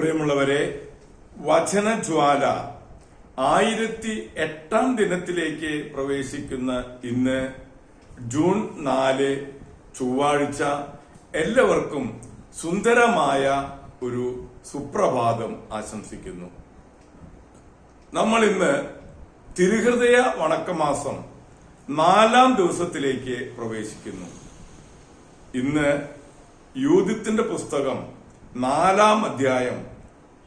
പ്രിയമുള്ളവരെ വചനജ്വാല ആയിരത്തി എട്ടാം ദിനത്തിലേക്ക് പ്രവേശിക്കുന്ന ഇന്ന് ജൂൺ നാല് ചൊവ്വാഴ്ച എല്ലാവർക്കും സുന്ദരമായ ഒരു സുപ്രഭാതം ആശംസിക്കുന്നു. നമ്മൾ ഇന്ന് തിരുഹൃദയ വണക്കമാസം നാലാം ദിവസത്തിലേക്ക് പ്രവേശിക്കുന്നു. ഇന്ന് യൂതിത്തിന്റെ പുസ്തകം നാലാം അധ്യായം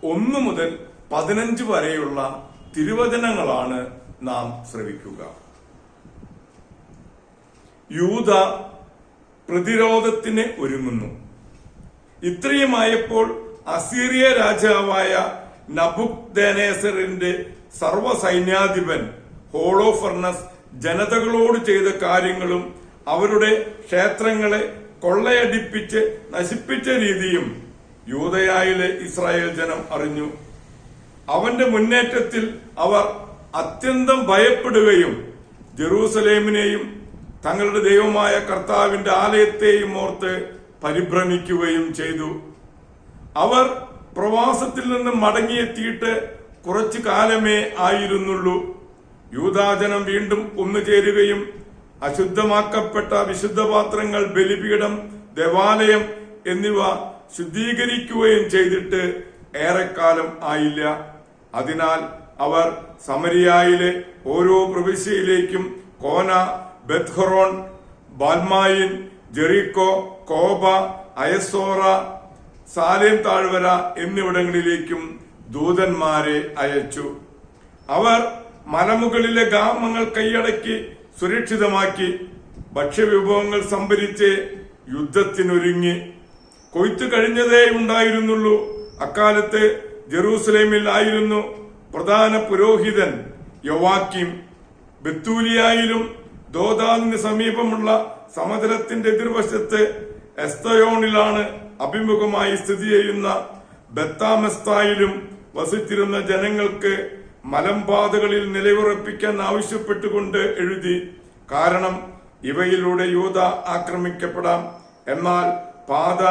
ഒന്ന് മുതൽ പതിനഞ്ച് വരെയുള്ള തിരുവചനങ്ങളാണ് നാം ശ്രവിക്കുക. യൂത പ്രതിരോധത്തിന് ഒരുങ്ങുന്നു. ഇത്രയുമായപ്പോൾ അസീറിയ രാജാവായ നബുക്ദേനേസറിന്റെ സർവസൈന്യാധിപൻ ഹോളോഫർണസ് ജനതകളോട് ചെയ്ത കാര്യങ്ങളും അവരുടെ ക്ഷേത്രങ്ങളെ കൊള്ളയടിപ്പിച്ച് നശിപ്പിച്ച രീതിയും യൂതയായിലെ ഇസ്രായേൽ ജനം അറിഞ്ഞു. അവന്റെ മുന്നേറ്റത്തിൽ അവർ അത്യന്തം ഭയപ്പെടുകയും ജെറൂസലേമിനെയും തങ്ങളുടെ ദൈവമായ കർത്താവിന്റെ ആലയത്തെയും ഓർത്ത് പരിഭ്രമിക്കുകയും ചെയ്തു. അവർ പ്രവാസത്തിൽ നിന്ന് മടങ്ങിയെത്തിയിട്ട് കുറച്ചു കാലമേ ആയിരുന്നുള്ളൂ. യൂതാജനം വീണ്ടും ഒന്നുചേരുകയും അശുദ്ധമാക്കപ്പെട്ട വിശുദ്ധപാത്രങ്ങൾ ബലിപീഠം ദേവാലയം എന്നിവ ശുദ്ധീകരിക്കുകയും ചെയ്തിട്ട് ഏറെക്കാലം ആയില്ല. അതിനാൽ അവർ സമരിയായിലെ ഓരോ പ്രവിശ്യയിലേക്കും കോന ബെത്ഹറോൺ ബാൽമായിൻ ജെറിക്കോ കോബ അയസോറ സാലേം താഴ്വര എന്നിവിടങ്ങളിലേക്കും ദൂതന്മാരെ അയച്ചു. അവർ മലമുകളിലെ ഗ്രാമങ്ങൾ കൈയടക്കി സുരക്ഷിതമാക്കി ഭക്ഷ്യവിഭവങ്ങൾ സംഭരിച്ച് യുദ്ധത്തിനൊരുങ്ങി. കൊയ്ത്തു കഴിഞ്ഞതേ ഉണ്ടായിരുന്നുള്ളൂ. അക്കാലത്ത് ജെറൂസലേമിൽ ആയിരുന്നു പ്രധാന പുരോഹിതൻ യവാക്കിം ബത്തൂലിയായിലും ദോദാദിന് സമീപമുള്ള സമതലത്തിന്റെ എതിർവശത്ത് എസ്തയോണിലാണ് അഭിമുഖമായി സ്ഥിതി ചെയ്യുന്ന ബത്താമസ്തായിലും വസിച്ചിരുന്ന ജനങ്ങൾക്ക് മലമ്പാതകളിൽ നിലയുറപ്പിക്കാൻ ആവശ്യപ്പെട്ടുകൊണ്ട് എഴുതി. കാരണം ഇവയിലൂടെ യൂത ആക്രമിക്കപ്പെടാം. എന്നാൽ പാത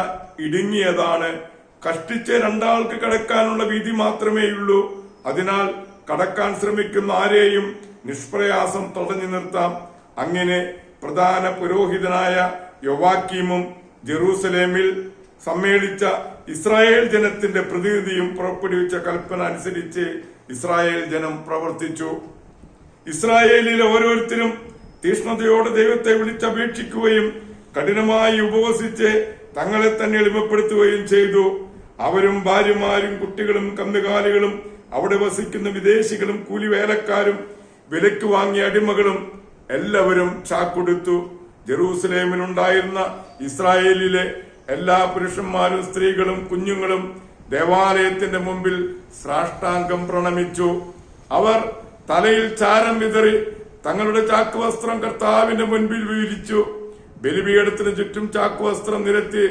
ഇടുങ്ങിയതാണ്. കഷ്ടിച്ച് രണ്ടാൾക്ക് കടക്കാനുള്ള വീതി മാത്രമേയുള്ളൂ. അതിനാൽ കടക്കാൻ ശ്രമിക്കുന്ന ആരെയും നിഷ്പ്രയാസം തടഞ്ഞു നിർത്താം. അങ്ങനെ പ്രധാന പുരോഹിതനായ യൊവാക്കീമും ജെറൂസലേമിൽ സമ്മേളിച്ച ഇസ്രായേൽ ജനത്തിന്റെ പ്രതിനിധിയും പുറപ്പെടുവിച്ച കൽപ്പന അനുസരിച്ച് ഇസ്രായേൽ ജനം പ്രവർത്തിച്ചു. ഇസ്രായേലിലെ ഓരോരുത്തരും തീഷ്ണതയോടെ ദൈവത്തെ വിളിച്ചപേക്ഷിക്കുകയും കഠിനമായി ഉപവസിച്ച് തങ്ങളെ തന്നെ എളിമപ്പെടുത്തുകയും ചെയ്തു. അവരും ഭാര്യമാരും കുട്ടികളും കന്നുകാലികളും അവിടെ വസിക്കുന്ന വിദേശികളും കൂലിവേലക്കാരും വിലക്ക് വാങ്ങിയ അടിമകളും എല്ലാവരും ചാക്കൊടുത്തു. ജെറൂസലേമിനുണ്ടായിരുന്ന ഇസ്രായേലിലെ എല്ലാ പുരുഷന്മാരും സ്ത്രീകളും കുഞ്ഞുങ്ങളും ദേവാലയത്തിന്റെ മുമ്പിൽ സാഷ്ടാംഗം പ്രണമിച്ചു. അവർ തലയിൽ ചാരം വിതറി തങ്ങളുടെ ചാക്കുവസ്ത്രം കർത്താവിന്റെ മുൻപിൽ വീഴിച്ചു ബലിപീഠത്തിന് ചുറ്റും ചാക്കുവസ്ത്രം നിരത്തി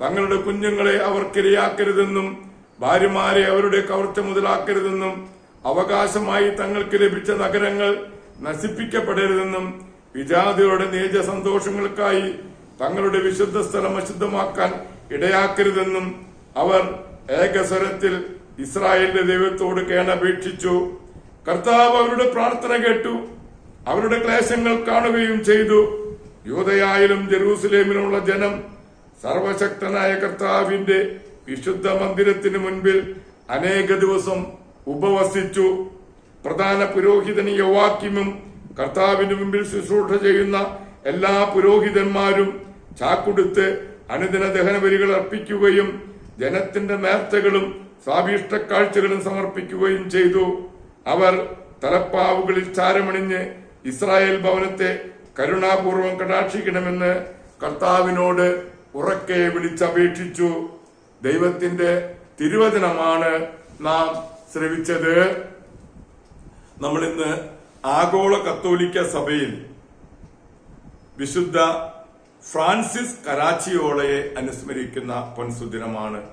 തങ്ങളുടെ കുഞ്ഞുങ്ങളെ അവർക്കിരയാക്കരുതെന്നും ഭാര്യമാരെ അവരുടെ കവർച്ച മുതലാക്കരുതെന്നും അവകാശമായി തങ്ങൾക്ക് ലഭിച്ച നഗരങ്ങൾ നശിപ്പിക്കപ്പെടരുതെന്നും വിജാതിയുടെ നീച സന്തോഷങ്ങൾക്കായി തങ്ങളുടെ വിശുദ്ധ സ്ഥലം അശുദ്ധമാക്കാൻ ഇടയാക്കരുതെന്നും അവർ ഏകസ്വരത്തിൽ ഇസ്രായേലിന്റെ ദൈവത്തോട് കേണപേക്ഷിച്ചു. കർത്താവ് അവരുടെ പ്രാർത്ഥന കേട്ടു അവരുടെ ക്ലേശങ്ങൾ കാണുകയും ചെയ്തു. യൂതയായാലും ജെറൂസലേമിലുള്ള ജനം സർവശക്തനായ കർത്താവിന്റെ വിശുദ്ധ മന്ദിരത്തിന് മുൻപിൽ അനേക ദിവസം ഉപവസിച്ചു. പ്രധാന പുരോഹിതന് യോവാക്കിമും കർത്താവിന് മുമ്പിൽ ശുശ്രൂഷ ചെയ്യുന്ന എല്ലാ പുരോഹിതന്മാരും ചാക്കുടുത്ത് അനുദിന ദഹനബലികൾ അർപ്പിക്കുകയും ജനത്തിന്റെ നേർച്ചകളും സ്വാഭീഷ്ട കാഴ്ചകളും സമർപ്പിക്കുകയും ചെയ്തു. അവർ തലപ്പാവുകളിൽ ചാരമണിഞ്ഞ് ഇസ്രായേൽ ഭവനത്തെ കരുണാപൂർവം കടാക്ഷിക്കണമെന്ന് കർത്താവിനോട് ഉറക്കെ വിളിച്ചപേക്ഷിച്ചു. ദൈവത്തിന്റെ തിരുവചനമാണ് നാം ശ്രവിച്ചത്. നമ്മൾ ഇന്ന് ആഗോള കത്തോലിക്ക സഭയിൽ വിശുദ്ധ ഫ്രാൻസിസ് കരാച്ചിയോളയെ അനുസ്മരിക്കുന്ന പൊൻസുദിനമാണ്.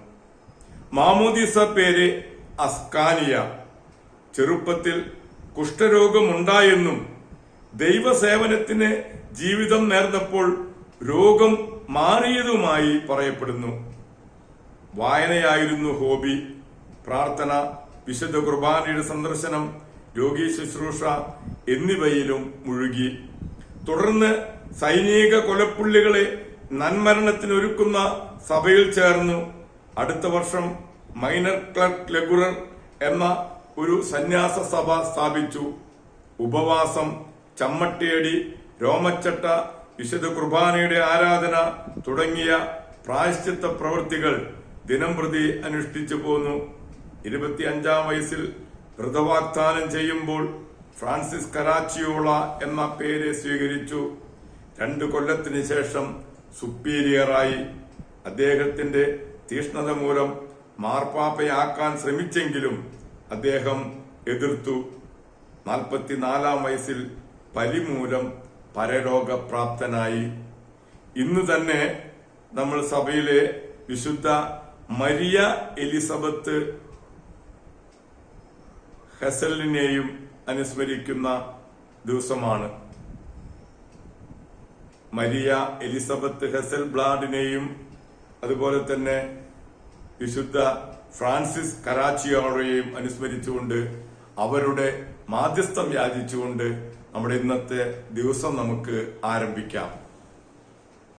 മാമോദിസ പേര് അസ്കാനിയ. ചെറുപ്പത്തിൽ കുഷ്ഠരോഗമുണ്ടായെന്നും ദൈവസേവനത്തിന് ജീവിതം നേർന്നപ്പോൾ രോഗം മാറിയതുമായി പറയപ്പെടുന്നു. വായനയായിരുന്നു ഹോബി. പ്രാർത്ഥന വിശുദ്ധ കുർബാനയുടെ സന്ദർശനം രോഗി ശുശ്രൂഷ എന്നിവയിലും മുഴുകി. തുടർന്ന് സൈനിക കൊലപ്പുള്ളികളെ നന്മരണത്തിനൊരുക്കുന്ന സഭയിൽ ചേർന്നു. അടുത്ത വർഷം മൈനർ ക്ലർക്ക് ലഗുറർ എന്ന ഒരു സന്യാസ സഭ സ്ഥാപിച്ചു. ഉപവാസം ചമ്മട്ടിയടി രോമച്ചട്ട വിശുദ്ധ കുർബാനയുടെ ആരാധന തുടങ്ങിയ പ്രായശ്ചിത്ത പ്രവൃത്തികൾ ദിനം പ്രതി അനുഷ്ഠിച്ചു പോന്നു. ഇരുപത്തിയഞ്ചാം വയസ്സിൽ വ്രതവാഗ്ദാനം ചെയ്യുമ്പോൾ ഫ്രാൻസിസ് കരാച്ചിയോള എന്ന പേര് സ്വീകരിച്ചു. രണ്ടു കൊല്ലത്തിന് ശേഷം സുപ്പീരിയറായി. അദ്ദേഹത്തിന്റെ തീഷ്ണത മൂലം മാർപ്പാപ്പയാക്കാൻ ശ്രമിച്ചെങ്കിലും അദ്ദേഹം എതിർത്തു. നാൽപ്പത്തിനാലാം വയസ്സിൽ പലിമൂലം പരലോകപ്രാപ്തനായി. ഇന്ന് തന്നെ നമ്മൾ സഭയിലെ വിശുദ്ധ മരിയ എലിസബത്ത് ഹെസലിനെയും അനുസ്മരിക്കുന്ന ദിവസമാണ്. മരിയ എലിസബത്ത് ഹെസൽ ബ്ലാഡിനെയും അതുപോലെ തന്നെ വിശുദ്ധ ഫ്രാൻസിസ് കരാച്ചിയോടെയും അനുസ്മരിച്ചുകൊണ്ട് അവരുടെ മാധ്യസ്ഥം യാചിച്ചുകൊണ്ട് നമ്മുടെ ഇന്നത്തെ ദിവസം നമുക്ക് ആരംഭിക്കാം.